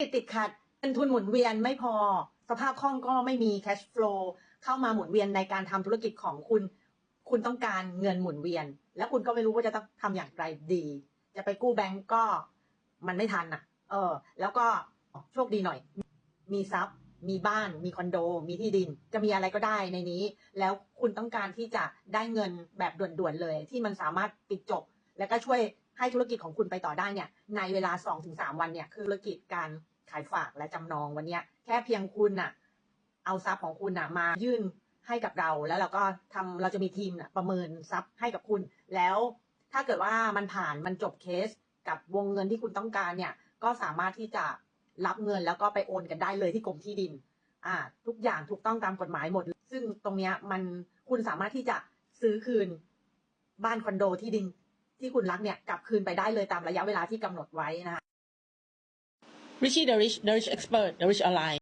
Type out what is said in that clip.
ติดติดขัดเงินทุนหมุนเวียนไม่พอ สภาพคล่องก็ไม่มี cash flow เข้ามาหมุนเวียนในการทำธุรกิจของคุณ คุณต้องการเงินหมุนเวียน แล้วคุณก็ไม่รู้ว่าจะต้องทำอย่างไรดี จะไปกู้แบงก์ก็มันไม่ทันอะ เออ แล้วก็โชคดีหน่อย มีทรัพย์ มีบ้าน มีคอนโด มีที่ดิน จะมีอะไรก็ได้ในนี้ แล้วคุณต้องการที่จะได้เงินแบบด่วนๆเลย ที่มันสามารถปิดจบ แล้วก็ช่วย ให้ธุรกิจของคุณไปต่อได้เนี่ยในเวลา 2-3 วันเนี่ยคือธุรกิจการขายฝากและจำนองวันเนี้ยแค่เพียงคุณน่ะเอาทรัพย์ของคุณน่ะมายื่นให้กับเราแล้วเราก็ทำเราจะมีทีมน่ะประเมินทรัพย์ให้กับคุณ แล้วถ้าเกิดว่ามันผ่านมันจบเคสกับวงเงินที่คุณต้องการเนี่ยก็สามารถที่จะรับเงินแล้วก็ไปโอนกันได้เลยที่กรมที่ดินอ่าทุกอย่างถูกต้องตามกฎหมายหมด ซึ่งตรงเนี้ยมันคุณสามารถที่จะซื้อคืนบ้านคอนโดที่ดิน ที่คุณรักเนี่ยกลับคืนไปได้เลยตามระยะเวลาที่กำหนดไว้นะคะ Richie the Rich the Rich Expert the Rich Online